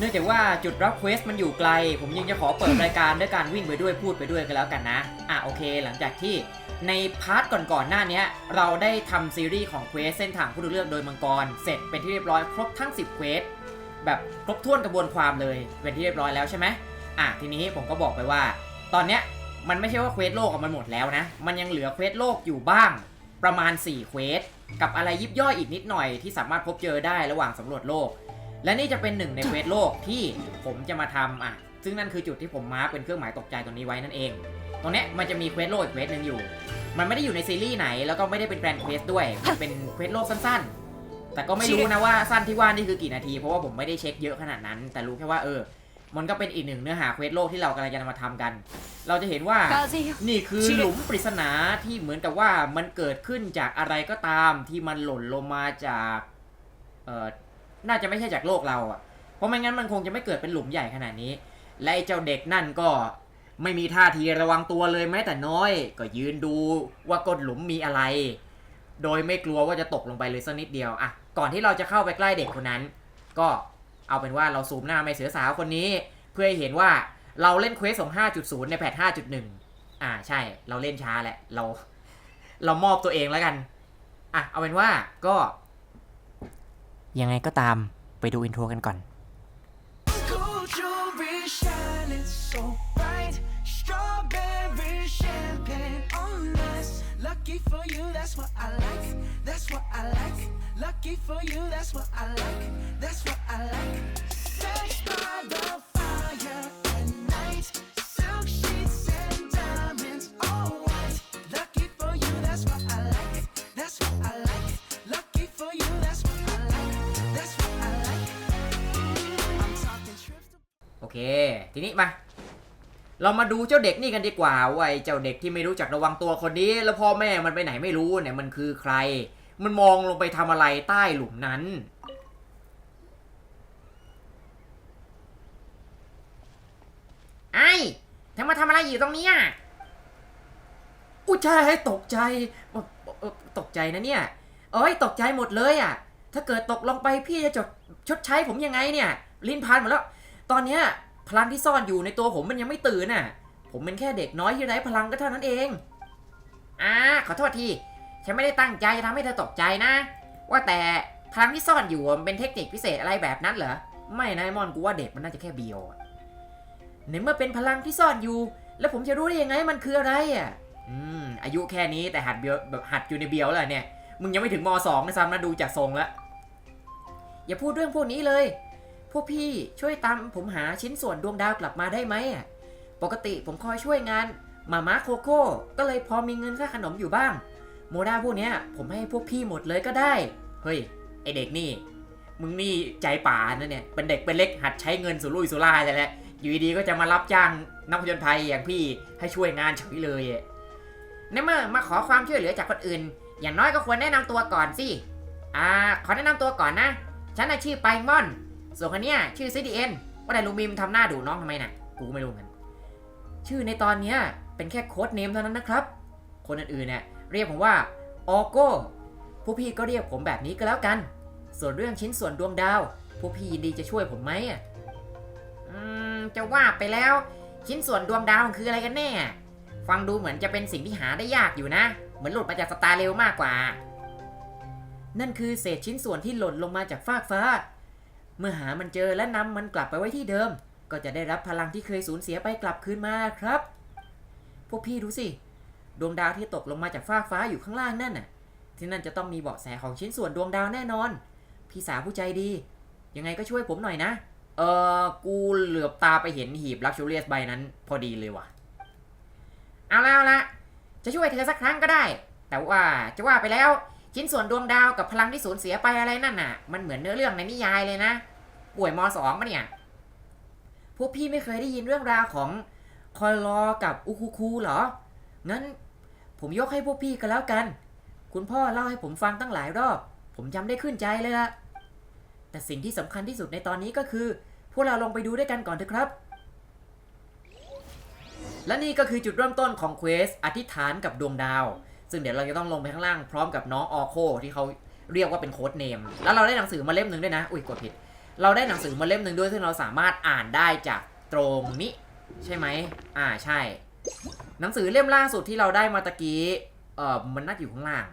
เนื่องจากว่าจุดรับเควสมันอยู่ไกล ผมยังจะขอเปิดรายการด้วยการวิ่งไปด้วยพูดไปด้วยกันแล้วกันนะ อะโอเค หลังจากที่ในพาร์ทก่อนๆหน้านี้เราได้ทำซีรีส์ของเควสเส้นทางผู้ดูเลือกโดยมังกร เสร็จเป็นที่เรียบร้อยครบทั้ง 10เควสแบบครบถ้วนกระบวนความเลยเป็นที่เรียบร้อยแล้วใช่ไหมอะทีนี้ผมก็บอกไปว่า ตอนเนี้ยมันไม่ใช่ว่าเควสโลกมันหมดแล้วนะ มันยังเหลือเควสโลกอยู่บ้างประมาณ4เควสกับอะไรยิบย่อยอีกนิดหน่อยที่สามารถพบเจอได้ระหว่างสำรวจโลก และนี่จะเป็นหนึ่งในเควสโลกที่ผมจะมาทำอะ ซึ่งนั่นคือจุดที่ผมมาร์คเป็นเครื่องหมายตกใจตรงนี้ไว้นั่นเอง ตรงเนี้ยมันจะมีเควสโลกอีกเควสหนึ่งอยู่ มันไม่ได้อยู่ในซีรีส์ไหน แล้วก็ไม่ได้เป็นแกรนด์เควสด้วย มันเป็นเควสโลกสั้นๆ แต่ก็ไม่รู้นะว่าสั้นที่ว่านี่คือกี่นาที เพราะว่าผมไม่ได้เช็คเยอะขนาดนั้น แต่รู้แค่ว่าเออ มันก็เป็นอีกหนึ่งเนื้อหาเควสโลกที่เรากำลังจะมาทำกัน เราจะเห็นว่า風よนี่คือหลุมปริศนาที่เหมือนกับว่ามันเกิดขึ้นจากอะไรก็ตามที่มันหล่นลงมาจาก เอ่อ น่าจะไม่ใช่จากโลกเราอะ่ะ เพราะไม่งั้นมันคงจะไม่เกิดเป็นหลุมใหญ่ขนาดนี้ และไอ้เจ้าเด็กนั่นก็ไม่มีท่าทีระวังตัวเลยแม้แต่น้อย ก็ยืนดูว่าก้นหลุมมีอะไร โดยไม่กลัวว่าจะตกลงไปเลยสักนิดเดียวอะก่อนที่เราจะเข้าไปใกล้เด็กคนนั้น ก็เอาเป็นว่าเราซูมหน้าไม่เสือสาวคนนี้ เพื่อให้เห็นว่าเราเล่นเควสของ 5.0 ในแพท5.1 อ่าใช่เราเล่นช้าแหละเรา เรามอบตัวเองแล้วกัน อะเอาเป็นว่าก็ ยังไงก็ตามไปดูอินโทรกันก่อน Gold jewelry shining so bright. Strawberry champagne on us. Lucky for you, that's what I like. That's what I like. Lucky for you, that's what I like. That's what I like. Sex by the โอเค ทีนี้มา เรามาดูเจ้าเด็กนี่กันดีกว่าว่าไอ้เจ้าเด็กที่ไม่รู้จักระวังตัวคนนี้ แล้วพ่อแม่มันไปไหนไม่รู้เนี่ยมันคือใคร มันมองลงไปทำอะไรใต้หลุมนั้น ไอ้เธอมาทำอะไรอยู่ตรงนี้ยอุ้ยใช่ตกใจ ตกใจนะเนี่ยเอ้ยตกใจหมดเลยอะ ถ้าเกิดตกลงไปพี่จะจดชดใช้ผมยังไงเนี่ย ลิ้นพันหมดแล้ว ตอนเนี้ยพลังที่ซ่อนอยู่ในตัวผมมันยังไม่ตื่นน่ะ ผมเป็นแค่เด็กน้อยที่ไร้พลังก็เท่านั้นเอง อ่าขอโทษที ฉันไม่ได้ตั้งใจจะทำให้เธอตกใจนะ ว่าแต่พลังที่ซ่อนอยู่มันเป็นเทคนิคพิเศษอะไรแบบนั้นเหรอ ไม่นะไอ้มอนกูว่าเด็กมันน่าจะแค่เบียวอะในเมื่อเป็นพลังที่ซ่อนอยู่ แล้วผมจะรู้ได้ยังไงมันคืออะไรอะ อืมอายุแค่นี้แต่หัดเบียวแบบหัดอยู่ในเบียวแล้วเนี่ย มึงยังไม่ถึงมสองนะซ้ำนะดูจากทรงแล้วอย่าพูดเรื่องพวกนี้เลย พวกพี่ช่วยตามผมหาชิ้นส่วนดวงดาวกลับมาได้ไหมอะปกติผมคอยช่วยงานมาม่าโคโค่ก็เลยพอมีเงินค่าขนมอยู่บ้าง โมดาพวกเนี้ยผมให้พวกพี่หมดเลยก็ได้ เฮ้ย ไอเด็กนี่ มึงนี่ใจป่านะเนี่ย เป็นเด็กเป็นเล็กหัดใช้เงินสุรุ่ยสุร่ายเลยแหละ อยู่ดีก็จะมารับจ้างนักผจญภัยอย่างพี่ให้ช่วยงานเฉยเลยอะในเมื่อมาขอความช่วยเหลือจากคนอื่น อย่างน้อยก็ควรแนะนำตัวก่อนสิ อ่า ขอแนะนำตัวก่อนนะ ฉันน่ะชื่อไปมอน ส่วนคนเนี้ยชื่อซิดีเอ็นว่าแต่ลุงบีมทำหน้าดูน้องทำไมน่ะ กูก็ไม่รู้เหมือนกันชื่อในตอนเนี้ยเป็นแค่โค้ดเนมเท่านั้นนะครับ คนอื่นๆเนี่ยเรียกผมว่าออโก้ผู้พี่ก็เรียกผมแบบนี้ก็แล้วกัน ส่วนเรื่องชิ้นส่วนดวงดาว ผู้พี่ยินดีจะช่วยผมไหมอะอืมจะว่าไปแล้ว ชิ้นส่วนดวงดาวมันคืออะไรกันแน่ ฟังดูเหมือนจะเป็นสิ่งที่หาได้ยากอยู่นะ เหมือนหลุดมาจากสตาร์เร็วมากกว่า นั่นคือเศษชิ้นส่วนที่หล่นลงมาจากฟากฟ้า เมื่อหามันเจอและนำมันกลับไปไว้ที่เดิม ก็จะได้รับพลังที่เคยสูญเสียไปกลับคืนมาครับ พวกพี่ดูสิ ดวงดาวที่ตกลงมาจากฟากฟ้าอยู่ข้างล่างนั่นน่ะ ที่นั่นจะต้องมีเบาะแสของชิ้นส่วนดวงดาวแน่นอน พี่สาวผู้ใจดี ยังไงก็ช่วยผมหน่อยนะ เออกูเหลือบตาไปเห็นหีบลักชูเรียสใบนั้นพอดีเลยว่ะ เอาละเอาละจะช่วยเธอสักครั้งก็ได้ แต่ว่าจะว่าไปแล้ว ชิ้นส่วนดวงดาวกับพลังที่สูญเสียไปอะไรนั่นน่ะ มันเหมือนเนื้อเรื่องในนิยายเลยนะ ป่วยมสองปะเนี่ย พวกพี่ไม่เคยได้ยินเรื่องราวของคอยรอกับอุคุคูเหรอ งั้นผมยกให้พวกพี่กันแล้วกัน คุณพ่อเล่าให้ผมฟังตั้งหลายรอบ ผมจำได้ขึ้นใจเลยละแต่สิ่งที่สำคัญที่สุดในตอนนี้ก็คือ พวกเราลงไปดูด้วยกันก่อนเถอะครับ และนี่ก็คือจุดเริ่มต้นของเควสอธิษฐานกับดวงดาว ซึ่งเดี๋ยวเราจะต้องลงไปข้างล่างพร้อมกับน้องออโคที่เขาเรียกว่าเป็นโค้ดเนม แล้วเราได้หนังสือมาเล่มหนึ่งด้วยนะ อุ้ยกดผิด เราได้หนังสือมาเล่มหนึ่งด้วยซึ่งเราสามารถอ่านได้จากตรงนี้ ใช่ไหมอ่าใช่ หนังสือเล่มล่าสุดที่เราได้มาตะกี้เออมันน่าจะอยู่ข้างล่าง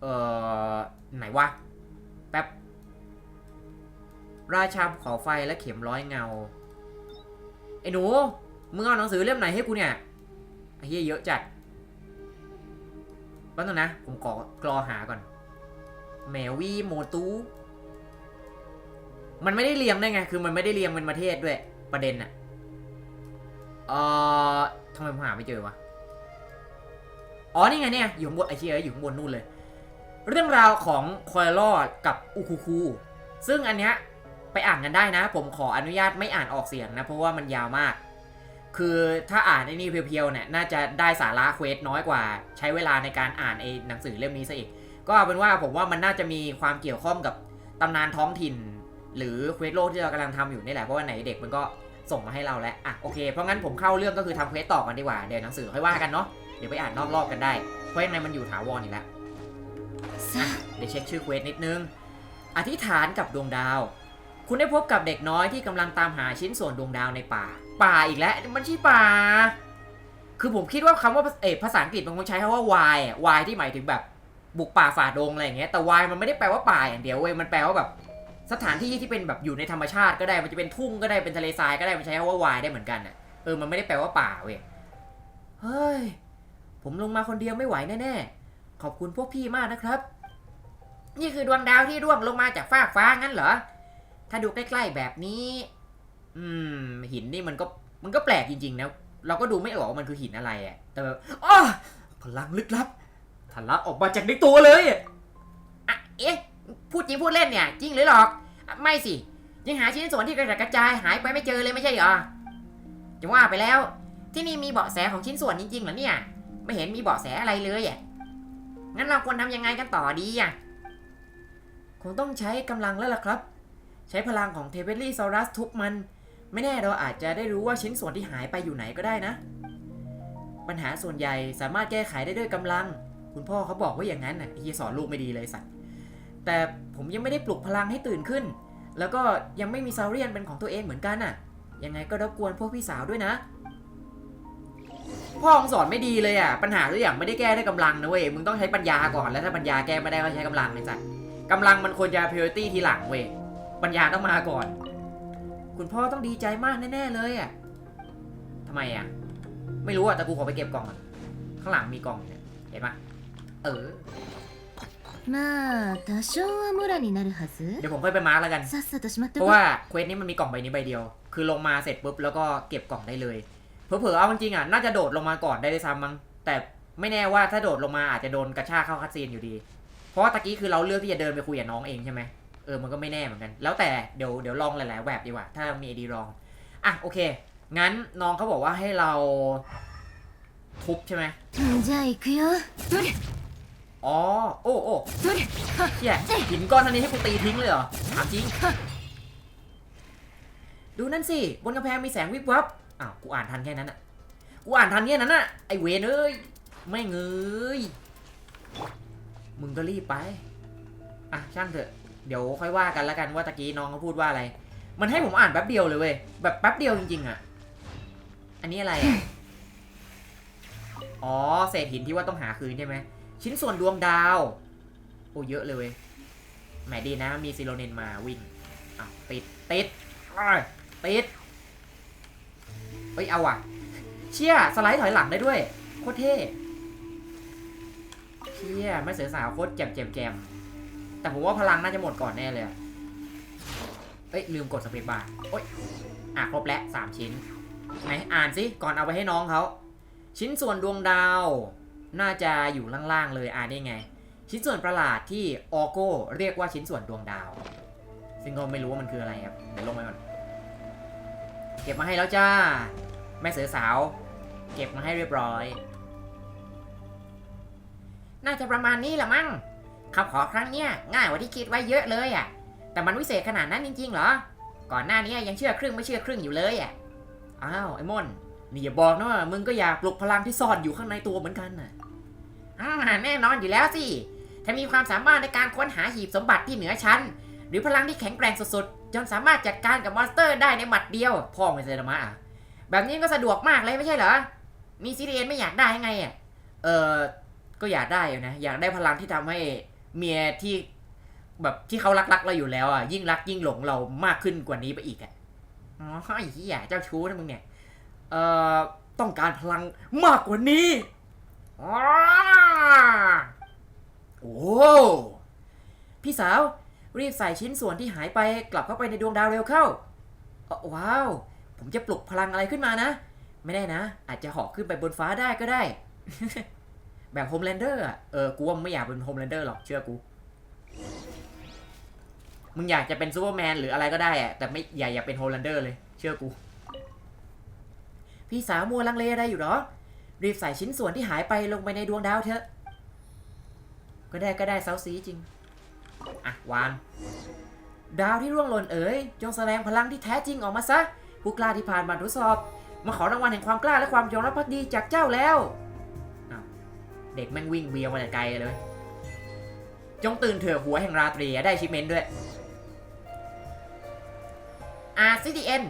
เออไหนวะแป๊บราชาขาไฟและเข็มร้อยเงาไอ้หนูมึงเอาหนังสือเล่มไหนให้กูเนี่ยไอ้เหี้ยเยอะจัดแป๊บนึงนะ ผมขอกรอหาก่อนแมวีโมตู มันไม่ได้เรียงได้ไง คือมันไม่ได้เรียงเป็นประเทศด้วย ประเด็นอะเอ่อทำไมผมหาไม่เจอวะ อ๋อ นี่ไงเนี่ย อยู่ข้างบนไอเชียอยู่ข้างบนนู่นเลย เรื่องราวของคอยลอดกับอุคูคู ซึ่งอันเนี้ยไปอ่านกันได้นะ ผมขออนุญาตไม่อ่านออกเสียงนะ เพราะว่ามันยาวมาก คือถ้าอ่านไอ้นี่เพียวๆเนี่ย น่าจะได้สาระเควสน้อยกว่า ใช้เวลาในการอ่านไอ้หนังสือเล่มนี้ซะอีก ก็เอาเป็นว่าผมว่ามันน่าจะมีความเกี่ยวข้องกับตำนานท้องถิ่น หรือเควสโลกที่เรากำลังทำอยู่นี่แหละ เพราะว่าไหนเด็กมันก็ส่งมาให้เราแล้ว อะโอเค เพราะงั้นผมเข้าเรื่องก็คือทำเควสต่อกันดีกว่า เดี๋ยวหนังสือค่อยว่ากันเนาะ เดี๋ยวไปอ่านนอกรอบกันได้ เพราะยังไงมันอยู่ถาวรอยู่แล้วเดี๋ยวเช็คชื่อเควสนิดนึง อธิษฐานกับดวงดาว คุณได้พบกับเด็กน้อยที่กำลังตามหาชิ้นส่วนดวงดาวในป่า ป่าอีกแล้ว มันชื่อป่า คือผมคิดว่าคำว่าเออภาษาอังกฤษมันคงใช้คำว่า why อะ why ที่หมายถึงแบบบุกป่าฝ่าดงอะไรอย่างเงี้ย แต่ why มันไม่ได้แปลว่าป่าอย่างเดียวเว้ย มันแปลว่าแบบ สถานที่ที่เป็นแบบอยู่ในธรรมชาติก็ได้มันจะเป็นทุ่งก็ได้เป็นทะเลทรายก็ได้มันใช้คำว่า why ได้เหมือนกันอะเออมันไม่ได้แปลว่าป่าเว้ยเฮ้ยผมลงมาคนเดียวไม่ไหวแน่ๆขอบคุณพวกพี่มากนะครับ นี่คือดวงดาวที่ร่วงลงมาจากฟากฟ้างั้นเหรอถ้าดูใกล้ๆแบบนี้ อืม หินนี่มันก็มันก็แปลกจริงๆนะเราก็ดูไม่ออกว่ามันคือหินอะไรอะแต่แบบอ้อพลังลึกลับทะลักออกมาจากในตัวเลยอะเอ๊ะพูดจริงพูดเล่นเนี่ย จริงหรือหรอก ไม่สิ ยังหาชิ้นส่วนที่กระจัดกระจายหายไปไม่เจอเลยไม่ใช่เหรอจะว่าไปแล้ว ที่นี่มีเบาะแสของชิ้นส่วนจริงๆเหรอเนี่ย ไม่เห็นมีเบาะแสอะไรเลยอะงั้นเราควรทำยังไงกันต่อดีอะคงต้องใช้กำลังแล้วล่ะครับ ใช้พลังของเทเบลลี่ซอรัสทุบมัน ไม่แน่เราอาจจะได้รู้ว่าชิ้นส่วนที่หายไปอยู่ไหนก็ได้นะ ปัญหาส่วนใหญ่สามารถแก้ไขได้ด้วยกำลัง คุณพ่อเขาบอกว่าอย่างนั้นน่ะที่สอนลูกไม่ดีเลยสัตว์ แต่ผมยังไม่ได้ปลุกพลังให้ตื่นขึ้น แล้วก็ยังไม่มีซาเรียนเป็นของตัวเองเหมือนกันน่ะ ยังไงก็รบกวนพวกพี่สาวด้วยนะ พ่อของสอนไม่ดีเลยอะ ปัญหาทุกอย่างไม่ได้แก้ด้วยกำลังนะเว้ย มึงต้องใช้ปัญญาก่อน แล้วถ้าปัญญาแก้ไม่ได้ก็ใช้กำลังเลยสัตว์กำลังมันควรจะ priority ทีหลังเว้ย ปัญญาต้องมาก่อน คุณพ่อต้องดีใจมากแน่ๆเลยอะทำไมอะ ไม่รู้อะแต่กูขอไปเก็บกล่องก่อนข้างหลังมีกล่องเนี่ยเห็นปะเออ まあ多少はムラになるはず เดี๋ยวผมค่อยไปมาร์กแล้วกัน さっさとしまって เพ こ ราะ い ว่าเควสนี้มันมีกล่องใบนี้ใบเดียว คือลงมาเสร็จปุ๊บแล้วก็เก็บกล่องได้เลย เผลอๆเอาจริงๆอ่ะ น่าจะโดดลงมาก่อนได้ด้วยซ้ำมั้ง แต่ไม่แน่ว่าถ้าโดดลงมาอาจจะโดนกระชากเข้าคัดซีนอยู่ดี เพราะว่าตะกี้คือเราเลือกที่จะเดินไปคุยกับน้องเองใช่ไหมเออ มันก็ไม่แน่เหมือนกัน แล้วแต่เดี๋ยวเดี๋ยวลองหลายๆแบบดีกว่า ถ้ามีไอดีลอง อ่ะโอเค งั้นน้องเขาบอกว่าให้เราทุบใช่ไหม じゃあ行くよ อ๋อ โอ้โอ้เชี่ยหินก้อนเท่านี้ให้กูตีทิ้งเลยเหรอถามจริง ดูนั่นสิ บนกำแพงมีแสงวิบวับ อ้าว กูอ่านทันแค่นั้นอะกูอ่านทันแค่นั้นอะไอเวนเอ้ย ไม่เงยมึงก็รีบไป อะ ช่างเถอะ เดี๋ยวค่อยว่ากันแล้วกันว่าตะกี้น้องเขาพูดว่าอะไร มันให้ผมอ่านแป๊บเดียวเลยเว้ย แบบแป๊บเดียวจริงๆอะอันนี้อะไรอะอ๋อ เศษหินที่ว่าต้องหาคืนใช่ไหม ชิ้นส่วนดวงดาว โอ้เยอะเลยเว้ยแหมดีนะ มีซิโลเนนมาวิ่งอ้าวติดติดติดเฮ้ย เอาว่ะ เชี่ย สไลด์ถอยหลังได้ด้วย โคตรเท่เชี่ย ไม่เสือสาวโคตรแจมแจมแจมแต่ผมว่าพลังน่าจะหมดก่อนแน่เลยเอ้ย ลืมกดสเปซบาร์โอ้ย อะ ครบแล้วสามชิ้น ไหน อ่านสิ ก่อนเอาไปให้น้องเขา ชิ้นส่วนดวงดาว น่าจะอยู่ล่างๆเลยอ่านได้ไง ชิ้นส่วนประหลาดที่ออโก้เรียกว่าชิ้นส่วนดวงดาว ซึ่งก็ไม่รู้ว่ามันคืออะไรครับเดี๋ยวลงไปก่อนเก็บมาให้แล้วจ้า แม่เสือสาว เก็บมาให้เรียบร้อย น่าจะประมาณนี้ละมั้งคำขอครั้งเนี้ยง่ายกว่าที่คิดไว้เยอะเลยอะ แต่มันวิเศษขนาดนั้นจริงๆเหรอ ก่อนหน้านี้ยังเชื่อครึ่งไม่เชื่อครึ่งอยู่เลยอะ อ้าวไอ้มอนนี่อย่าบอกนะว่ามึงก็อยากปลุกพลังที่ซ่อนอยู่ข้างในตัวเหมือนกันน่ะ อ่าแน่นอนอยู่แล้วสิถ้ามีความสามารถในการค้นหาหีบสมบัติที่เหนือชั้น หรือพลังที่แข็งแกร่งสุดๆ จนสามารถจัดการกับมอนสเตอร์ได้ในหมัดเดียว พ่อไม่ใช่ธรรมะอะแบบนี้ก็สะดวกมากเลยไม่ใช่เหรอ มีซีดีเอ็นไม่อยากได้ยังไงอะ เออก็อยากได้อยู่นะ อยากได้พลังที่ทำให้เมียที่แบบที่เขารักๆเราอยู่แล้วอะยิ่งรักยิ่งหลงเรามากขึ้นกว่านี้ไปอีกอะอ๋อไอ้เหี้ยเจ้าชู้นะมึงเนี่ยเอ่อต้องการพลังมากกว่านี้ โอ้พี่สาว รีบใส่ชิ้นส่วนที่หายไปกลับเข้าไปในดวงดาวเร็วเข้า ว้าว ผมจะปลุกพลังอะไรขึ้นมานะ ไม่ได้นะ อาจจะหาะขึ้นไปบนฟ้าได้ก็ได้ แบบโฮมแลนเดอร์อะเออ กูว่าไม่อยากเป็นโฮมแลนเดอร์หรอกเชื่อกู มึงอยากจะเป็นซูเปอร์แมนหรืออะไรก็ได้อะแต่ไม่อย่าอย่าเป็นโฮมแลนเดอร์เลย เชื่อกู พี่สาวมัวลังเลอะไรอยู่หรอ รีบใส่ชิ้นส่วนที่หายไปลงไปในดวงดาวเถอะ ก็ได้ก็ได้เซาซีจริง อะ วาง ดาวที่ร่วงหล่นเอ๋ย จงแสดงพลังที่แท้จริงออกมาซะ ผู้กล้าที่ผ่านบททดสอบ มาขอรางวัลแห่งความกล้าและความยอมรับภักดีจากเจ้าแล้ว เด็กแม่งวิ่งเวียวมาแต่ไกลเลย จงตื่นเถอะหัวแห่งราตรีได้ชิปเมนด้วยอ่าซีดีเอ็น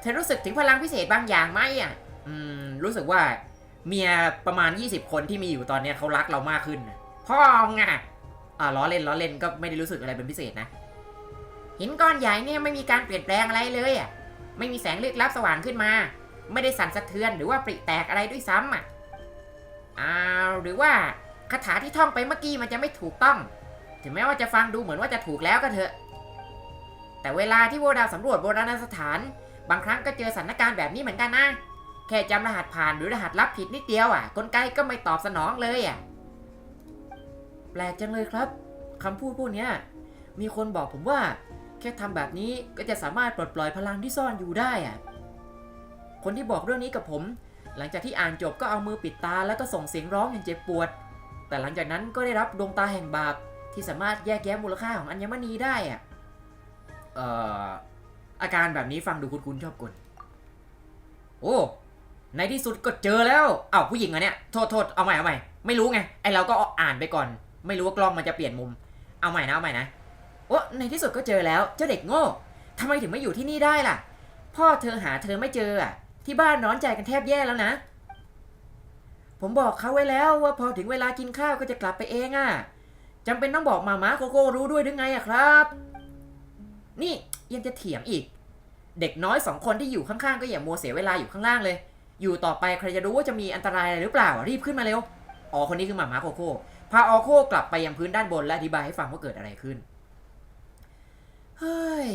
เธอรู้สึกถึงพลังพิเศษบางอย่างไหมอะ อืม รู้สึกว่า เมียประมาณ 20 คนที่มีอยู่ตอนเนี้ยเขารักเรามากขึ้นพ่อไงอ่าล้อเล่นล้อเล่นก็ไม่ได้รู้สึกอะไรเป็นพิเศษนะหินก้อนใหญ่เนี่ยไม่มีการเปลี่ยนแปลงอะไรเลยอะไม่มีแสงลึกลับสว่างขึ้นมา ไม่ได้สั่นสะเทือนหรือว่าปริแตกอะไรด้วยซ้ำอะอ้าวหรือว่าคาถาที่ท่องไปเมื่อกี้มันจะไม่ถูกต้อง ถึงแม้ว่าจะฟังดูเหมือนว่าจะถูกแล้วก็เถอะ แต่เวลาที่พวกเราสำรวจโบราณสถาน บางครั้งก็เจอสถานการณ์แบบนี้เหมือนกันนะ ค่จำรหัสผ่านหรือรหัสลับผิดนิดเดียวอะ กลไกก็ไม่ตอบสนองเลยอะ แปลกจังเลยครับคำพูดพวกนี้มีคนบอกผมว่า แค่ทำแบบนี้ก็จะสามารถปลดปล่อยพลังที่ซ่อนอยู่ได้อะ คนที่บอกเรื่องนี้กับผม หลังจากที่อ่านจบก็เอามือปิดตาแล้วก็ส่งเสียงร้องอย่างเจ็บปวด แต่หลังจากนั้นก็ได้รับดวงตาแห่งบาปที่สามารถแยกแยะมูลค่าของอัญมณีได้อะ เอ่ออาการแบบนี้ฟังดูคุ้นๆชอบกลโอ้ ในที่สุดก็เจอแล้วอ้าวผู้หญิงเหรอะเนี่ยโทษโทษเอาใหม่เอาใหม่ไม่รู้ไงไอเราก็อ่านไปก่อน ไม่รู้ว่ากล้องมันจะเปลี่ยนมุม เอาใหม่นะเอาใหม่นะโอ้ในที่สุดก็เจอแล้วเจ้าเด็กโง่ทำไมถึงไม่อยู่ที่นี่ได้ล่ะ พ่อเธอหาเธอไม่เจออะที่บ้านร้อนใจกันแทบแย่แล้วนะ ผมบอกเขาไว้แล้วว่าพอถึงเวลากินข้าวก็จะกลับไปเองอะจำเป็นต้องบอกมามาโกโก้รู้ด้วยหรือไงอะครับ นี่ยังจะเถียงอีก เด็กน้อยสองคนที่อยู่ข้างๆก็อย่ามัวเสียเวลาอยู่ข้างล่างเลย อยู่ต่อไปใครจะรู้ว่าจะมีอันตรายอะไรหรือเปล่ารีบขึ้นมาเร็วอ๋อคนนี้คือหมาม้าโคโค่พาออโค่กลับไปยังพื้นด้านบนและอธิบายให้ฟังว่าเกิดอะไรขึ้นเฮ้ย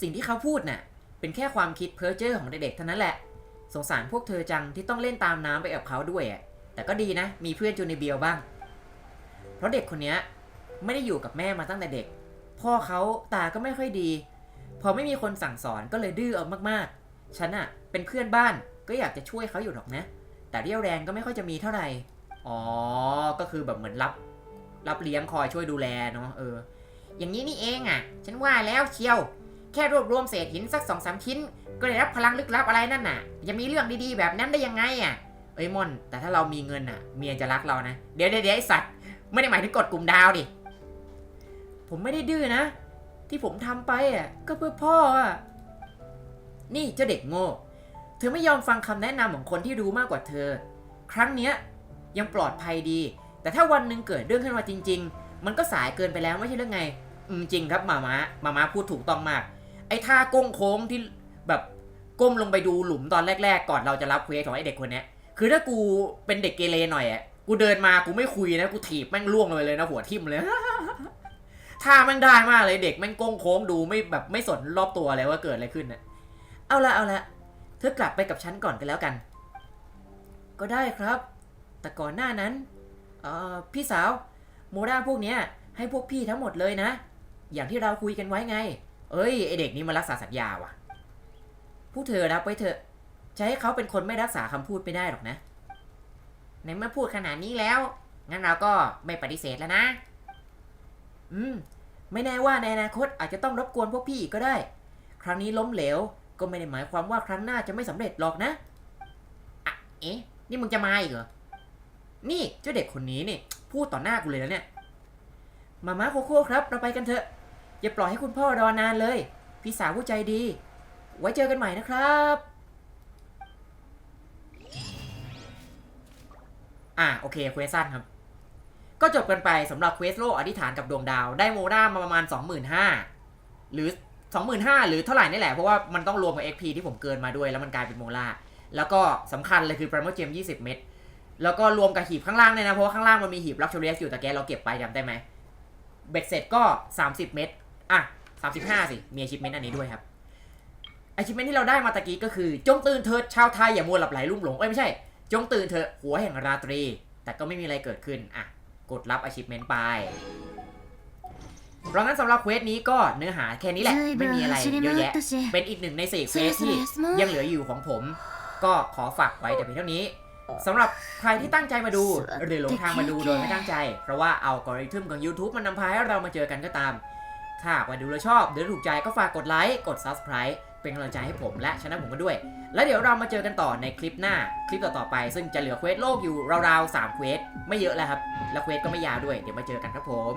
สิ่งที่เขาพูดน่ะเป็นแค่ความคิดเพ้อเจ้อของเด็กๆเท่านั้นแหละ สงสารพวกเธอจังที่ต้องเล่นตามน้ำไปกับเขาด้วยอะแต่ก็ดีนะ มีเพื่อนจูเนเบียวบ้าง เพราะเด็กคนนี้ไม่ได้อยู่กับแม่มาตั้งแต่เด็ก พ่อเขาตาก็ไม่ค่อยดี พอไม่มีคนสั่งสอนก็เลยดื้อเอามากๆ ฉันอะเป็นเพื่อนบ้าน ก็อยากจะช่วยเขาอยู่หรอกนะ แต่เรี่ยวแรงก็ไม่ค่อยจะมีเท่าไหร่ อ๋อ ก็คือแบบเหมือนรับ รับเลี้ยงคอยช่วยดูแลเนาะ เออ อย่างนี้นี่เองอะฉันว่าแล้วเชียว แค่รวบรวมเศษหินสักสองสามชิ้น ก็ได้รับพลังลึกลับอะไรนั่นน่ะ จะมีเรื่องดีๆแบบนั้นได้ยังไงอะเอ้ยมอน แต่ถ้าเรามีเงินอะเมียจะรักเรานะ เดี๋ยวเดี๋ยวไอสัตว์ ไม่ได้หมายถึงกดกลุ่มดาวดิ ผมไม่ได้ดื้อนะ ที่ผมทำไปอะ ก็เพื่อพ่ออะ นี่เจ้าเด็กโง่ ธอไม่ยอมฟังคำแนะนำของคนที่รู้มากกว่าเธอ ครั้งเนี้ยยังปลอดภัยดี แต่ถ้าวันหนึ่งเกิดเรื่องขึ้นมาจริง ๆ มันก็สายเกินไปแล้วไม่ใช่เรื่องไงอืมจริงครับมามามามาพูดถูกต้องมาก ไอ้ท่าก้งโค้งที่แบบก้มลงไปดูหลุมตอนแรก ๆ ก่อนเราจะรับเควสของไอ้เด็กคนนี้คือถ้ากูเป็นเด็กเกเรหน่อยอะกูเดินมากูไม่คุยนะกูถีบแม่งล่วงเลยเลยนะหัวทิ่มเลยท่าแม่งได้มากเลยเด็กแม่งโก้งโค้งดูไม่แบบไม่สนรอบตัวเลยว่าเกิดอะไรขึ้นน่ะเอาละเอาละ ธอกลับไปกับฉันก่อนกันแล้วกัน ก็ได้ครับ แต่ก่อนหน้านั้นพี่สาวโมราพวกเนี้ยให้พวกพี่ทั้งหมดเลยนะ อย่างที่เราคุยกันไว้ไง เอ้ยไอเด็กนี้มารักษาสัญญาว่ะ ผู้เธอรับไว้เถอะจะให้เขาเป็นคนไม่รักษาคำพูดไม่ได้หรอกนะ ในเมื่อพูดขนาดนี้แล้ว งั้นเราก็ไม่ปฏิเสธแล้วนะ อืม ไม่แน่ว่าในอนาคตอาจจะต้องรบกวนพวกพี่อีกก็ได้ ครั้งนี้ล้มเหลว ก็ไม่ได้หมายความว่าครั้งหน้าจะไม่สำเร็จหรอกนะอะเอ๊ะ นี่มึงจะมาอีกเหรอ นี่เจ้าเด็กคนนี้นี่พูดต่อหน้ากูเลยแล้วเนี่ย มาม่าโคโค่ครับ เราไปกันเถอะ อย่าปล่อยให้คุณพ่อรอนานเลย พี่สาวผู้ใจดี ไว้เจอกันใหม่นะครับ อะโอเคเควสสั้นครับ ก็จบกันไปสำหรับเควสโลกอธิษฐานกับดวงดาว ได้โมนามาประมาณ 25,000หรือ 25,000หรือเท่าไหร่นี่แหละ เพราะว่ามันต้องรวมกับ XP ที่ผมเกินมาด้วย แล้วมันกลายเป็นโมลาแล้วก็สำคัญเลยคือ Primal Gem 20เม็ดแล้วก็รวมกับหีบข้างล่างเนี่ยนะ เพราะว่าข้างล่างมันมีหีบ Luxurious อยู่แต่แกเราเก็บไปจำได้ไหมเบ็ดเสร็จก็ 30 เม็ดอะ 35 สิมี achievement อันนี้ด้วยครับ achievement ที่เราได้มาตะกี้ก็คือ จงตื่นเถิดชาวไทยอย่ามัวหลับไหลลุ่มหลงเอ้ยไม่ใช่ จงตื่นเถอะหัวแห่งราตรี แต่ก็ไม่มีอะไรเกิดขึ้นอะกดรับ achievement ไป เพราะงั้นสำหรับเควสนี้ก็เนื้อหาแค่นี้แหละ ไม่มีอะไรเยอะแยะ เป็นอีกหนึ่งในสี่เควสที่ยังเหลืออยู่ของผม ก็ขอฝากไว้แต่เพียงเท่านี้สำหรับใครที่ตั้งใจมาดูหรือหลงทางมาดูโดยไม่ตั้งใจ เพราะว่าเอากริทึมของ YouTube มันนำพาให้เรามาเจอกันก็ตาม ถ้าว่าดูแล้วชอบหรือถูกใจก็ฝากกดไลค์กด Subscribe เป็นกำลังใจให้ผมและชนะผมก็ด้วย แล้วเดี๋ยวเรามาเจอกันต่อในคลิปหน้าคลิปต่อๆไป ซึ่งจะเหลือเควสโลกอยู่ราวๆสามเควสไม่เยอะแล้วครับ และเควสก็ไม่ยาวด้วย เดี๋ยวมาเจอกันครับผม